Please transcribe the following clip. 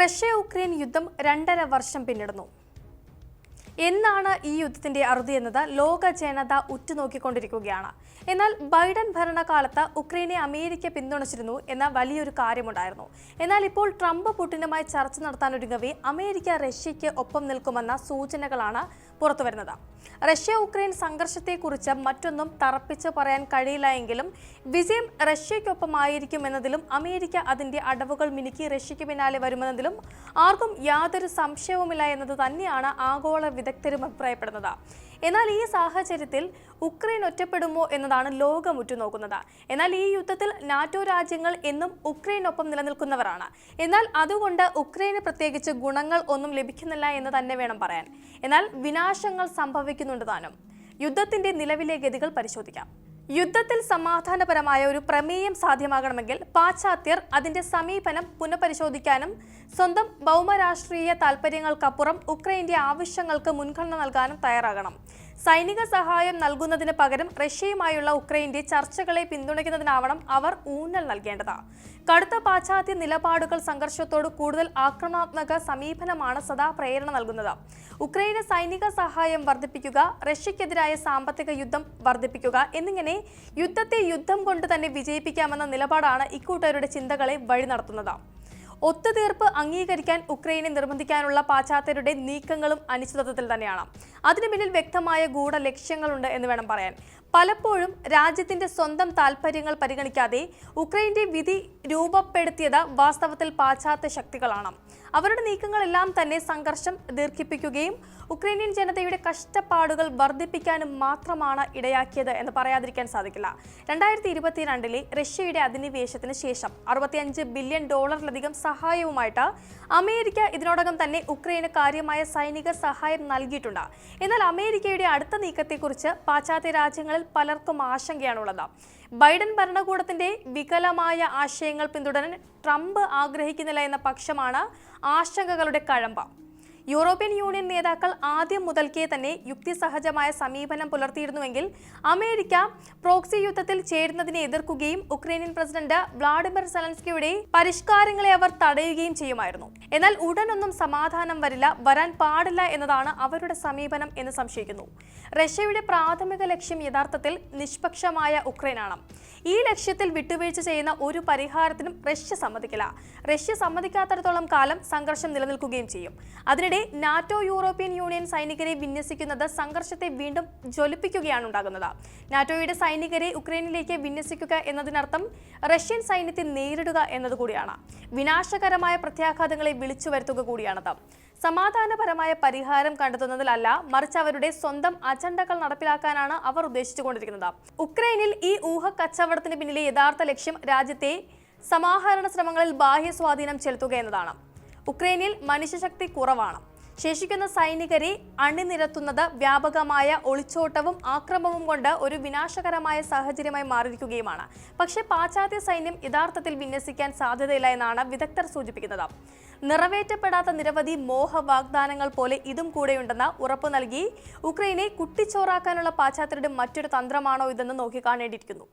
Russia Ukraine യുദ്ധം രണ്ടര വർഷം പിന്നിടുന്നു. എന്നാണ് ഈ യുദ്ധത്തിന്റെ അറുതി എന്നത് ലോക ജനത ഉറ്റുനോക്കിക്കൊണ്ടിരിക്കുകയാണ്. എന്നാൽ ബൈഡൻ ഭരണകാലത്ത് ഉക്രൈനെ അമേരിക്ക പിന്തുണച്ചിരുന്നു എന്ന വലിയൊരു കാര്യമുണ്ടായിരുന്നു. എന്നാൽ ഇപ്പോൾ ട്രംപ് പുടിനുമായി ചർച്ച നടത്താനൊരുങ്ങവേ അമേരിക്ക റഷ്യയ്ക്ക് ഒപ്പം നിൽക്കുമെന്ന സൂചനകളാണ് പുറത്തുവരുന്നത്. റഷ്യ ഉക്രൈൻ സംഘർഷത്തെക്കുറിച്ച് മറ്റൊന്നും തറപ്പിച്ച് പറയാൻ കഴിയില്ല എങ്കിലും വിജയം റഷ്യയ്ക്കൊപ്പമായിരിക്കും എന്നതിലും അമേരിക്ക അതിന്റെ അടവുകൾ മിനുക്കി റഷ്യയ്ക്ക് പിന്നാലെ വരുമെന്നതിലും ആർക്കും യാതൊരു സംശയവുമില്ല എന്നത് തന്നെയാണ് ആഗോള വിദഗ്ധരും അഭിപ്രായപ്പെടുന്നത്. എന്നാൽ ഈ സാഹചര്യത്തിൽ ഉക്രൈൻ ഒറ്റപ്പെടുമോ എന്നതാണ് ലോകം ഉറ്റുനോക്കുന്നത്. എന്നാൽ ഈ യുദ്ധത്തിൽ നാറ്റോ രാജ്യങ്ങൾ എന്നും ഉക്രൈനൊപ്പം നിലനിൽക്കുന്നവരാണ്. എന്നാൽ അതുകൊണ്ട് ഉക്രൈന് പ്രത്യേകിച്ച് ഗുണങ്ങൾ ഒന്നും ലഭിക്കുന്നില്ല എന്ന് തന്നെ വേണം പറയാൻ. എന്നാൽ വിനാശങ്ങൾ സംഭവിക്കുന്നുണ്ട് താനും. യുദ്ധത്തിന്റെ നിലവിലെ ഗതികൾ പരിശോധിക്കാം. യുദ്ധത്തിൽ സമാധാനപരമായ ഒരു പ്രമേയം സാധ്യമാകണമെങ്കിൽ പാശ്ചാത്യർ അതിന്റെ സമീപനം പുനഃപരിശോധിക്കാനും സ്വന്തം ഭൗമരാഷ്ട്രീയ താൽപ്പര്യങ്ങൾക്കപ്പുറം ഉക്രൈന്റെ ആവശ്യങ്ങൾക്ക് മുൻഗണന നൽകാനും തയ്യാറാകണം. സൈനിക സഹായം നൽകുന്നതിന് പകരം റഷ്യയുമായുള്ള ഉക്രൈന്റെ ചർച്ചകളെ പിന്തുണയ്ക്കുന്നതിനാവണം അവർ ഊന്നൽ നൽകേണ്ടത്. കടുത്ത പാശ്ചാത്യ നിലപാടുകൾ സംഘർഷത്തോട് കൂടുതൽ ആക്രമണാത്മക സമീപനമാണ് സദാ പ്രേരണ നൽകുന്നത്. ഉക്രൈന് സൈനിക സഹായം വർദ്ധിപ്പിക്കുക റഷ്യക്കെതിരായ സാമ്പത്തിക യുദ്ധം വർദ്ധിപ്പിക്കുക എന്നിങ്ങനെ യുദ്ധത്തെ യുദ്ധം കൊണ്ട് തന്നെ വിജയിപ്പിക്കാമെന്ന നിലപാടാണ് ഇക്കൂട്ടരുടെ ചിന്തകളെ വഴി നടത്തുന്നത് ഒത്തുതീർപ്പ് അംഗീകരിക്കാൻ ഉക്രൈനെ നിർബന്ധിക്കാനുള്ള പാശ്ചാത്യരുടെ നീക്കങ്ങളും അനിശ്ചിതത്വത്തിൽ തന്നെയാണ്. അതിനു പിന്നിൽ വ്യക്തമായ ഗൂഢ ലക്ഷ്യങ്ങളുണ്ട് എന്ന് വേണം പറയാൻ. പലപ്പോഴും രാജ്യത്തിന്റെ സ്വന്തം താൽപ്പര്യങ്ങൾ പരിഗണിക്കാതെ ഉക്രൈന്റെ വിധി രൂപപ്പെടുത്തിയത് വാസ്തവത്തിൽ പാശ്ചാത്യ ശക്തികളാണ്. അവരുടെ നീക്കങ്ങളെല്ലാം തന്നെ സംഘർഷം ദീർഘിപ്പിക്കുകയും ഉക്രൈനിയൻ ജനതയുടെ കഷ്ടപ്പാടുകൾ വർദ്ധിപ്പിക്കാനും മാത്രമാണ് ഇടയാക്കിയത് എന്ന് പറയാതിരിക്കാൻ സാധിക്കില്ല. രണ്ടായിരത്തി ഇരുപത്തിരണ്ടിലെ റഷ്യയുടെ അധിനിവേശത്തിന് ശേഷം അറുപത്തിയഞ്ച് ബില്യൺ ഡോളറിലധികം സഹായവുമായിട്ട് അമേരിക്ക ഇതിനോടകം തന്നെ ഉക്രൈന് കാര്യമായ സൈനിക സഹായം നൽകിയിട്ടുണ്ട്. എന്നാൽ അമേരിക്കയുടെ അടുത്ത നീക്കത്തെക്കുറിച്ച് പാശ്ചാത്യ രാജ്യങ്ങളിൽ പലർക്കും ആശങ്കയാണുള്ളത്. ബൈഡൻ ഭരണകൂടത്തിന്റെ വികലമായ ആശയങ്ങൾ പിന്തുടരാൻ ട്രംപ് ആഗ്രഹിക്കുന്നില്ല എന്ന പക്ഷമാണ് ആശങ്കകളുടെ കഴമ്പ്. യൂറോപ്യൻ യൂണിയൻ നേതാക്കൾ ആദ്യം മുതൽക്കേ തന്നെ യുക്തിസഹജമായ സമീപനം പുലർത്തിയിരുന്നുവെങ്കിൽ അമേരിക്ക പ്രോക്സി യുദ്ധത്തിൽ ചേരുന്നതിനെ എതിർക്കുകയും ഉക്രൈനിയൻ പ്രസിഡന്റ് വ്ളാഡിമിർ സെലൻസ്കിയുടെ പരിഷ്കാരങ്ങളെ അവർ തടയുകയും ചെയ്യുമായിരുന്നു. എന്നാൽ ഉടനൊന്നും സമാധാനം വരില്ല വരാൻ പാടില്ല എന്നതാണ് അവരുടെ സമീപനം എന്ന് സംശയിക്കുന്നു. റഷ്യയുടെ പ്രാഥമിക ലക്ഷ്യം യഥാർത്ഥത്തിൽ നിഷ്പക്ഷമായ ഉക്രൈനാണ്. ഈ ലക്ഷ്യത്തിൽ വിട്ടുവീഴ്ച ചെയ്യുന്ന ഒരു പരിഹാരത്തിനും റഷ്യ സമ്മതിക്കില്ല. റഷ്യ സമ്മതിക്കാത്തിടത്തോളം കാലം സംഘർഷം നിലനിൽക്കുകയും ചെയ്യും. അതിനിടെ നാറ്റോ യൂറോപ്യൻ യൂണിയൻ സൈനികരെ വിന്യസിക്കുന്നത് സംഘർഷത്തെ വീണ്ടും ജ്വലിപ്പിക്കുകയാണ് ഉണ്ടാകുന്നത്. നാറ്റോയുടെ സൈനികരെ ഉക്രൈനിലേക്ക് വിന്യസിക്കുക എന്നതിനർത്ഥം റഷ്യൻ സൈന്യത്തെ നേരിടുക എന്നതുകൂടിയാണ് വിനാശകരമായ പ്രത്യാഘാതങ്ങളെ വിളിച്ചു വരുത്തുക കൂടിയാണത്. സമാധാനപരമായ പരിഹാരം കണ്ടെത്തുന്നതിലല്ല മറിച്ച് അവരുടെ സ്വന്തം അജണ്ടകൾ നടപ്പിലാക്കാനാണ് അവർ ഉദ്ദേശിച്ചുകൊണ്ടിരിക്കുന്നത്. ഉക്രൈനിൽ ഈ ഊഹ കച്ചവടത്തിന് പിന്നിലെ യഥാർത്ഥ ലക്ഷ്യം രാജ്യത്തെ സമാഹരണ ശ്രമങ്ങളിൽ ബാഹ്യ സ്വാധീനം ചെലുത്തുക എന്നതാണ്. ഉക്രൈനിൽ മനുഷ്യശക്തി കുറവാണ്. ശേഷിക്കുന്ന സൈനികരെ അണിനിരത്തുന്നത് വ്യാപകമായ ഒളിച്ചോട്ടവും ആക്രമവും കൊണ്ട് ഒരു വിനാശകരമായ സാഹചര്യമായി മാറിയിരിക്കുകയുമാണ്. പക്ഷേ പാശ്ചാത്യ സൈന്യം യഥാർത്ഥത്തിൽ വിന്യസിക്കാൻ സാധ്യതയില്ല എന്നാണ് വിദഗ്ധർ സൂചിപ്പിക്കുന്നത്. നിറവേറ്റപ്പെടാത്ത നിരവധി മോഹ വാഗ്ദാനങ്ങൾ പോലെ ഇതും കൂടെയുണ്ടെന്ന് ഉറപ്പു നൽകി ഉക്രൈനെ കുട്ടിച്ചോറാക്കാനുള്ള പാശ്ചാത്യരുടെ മറ്റൊരു തന്ത്രമാണോ ഇതെന്ന് നോക്കിക്കാണേണ്ടിയിരിക്കുന്നു.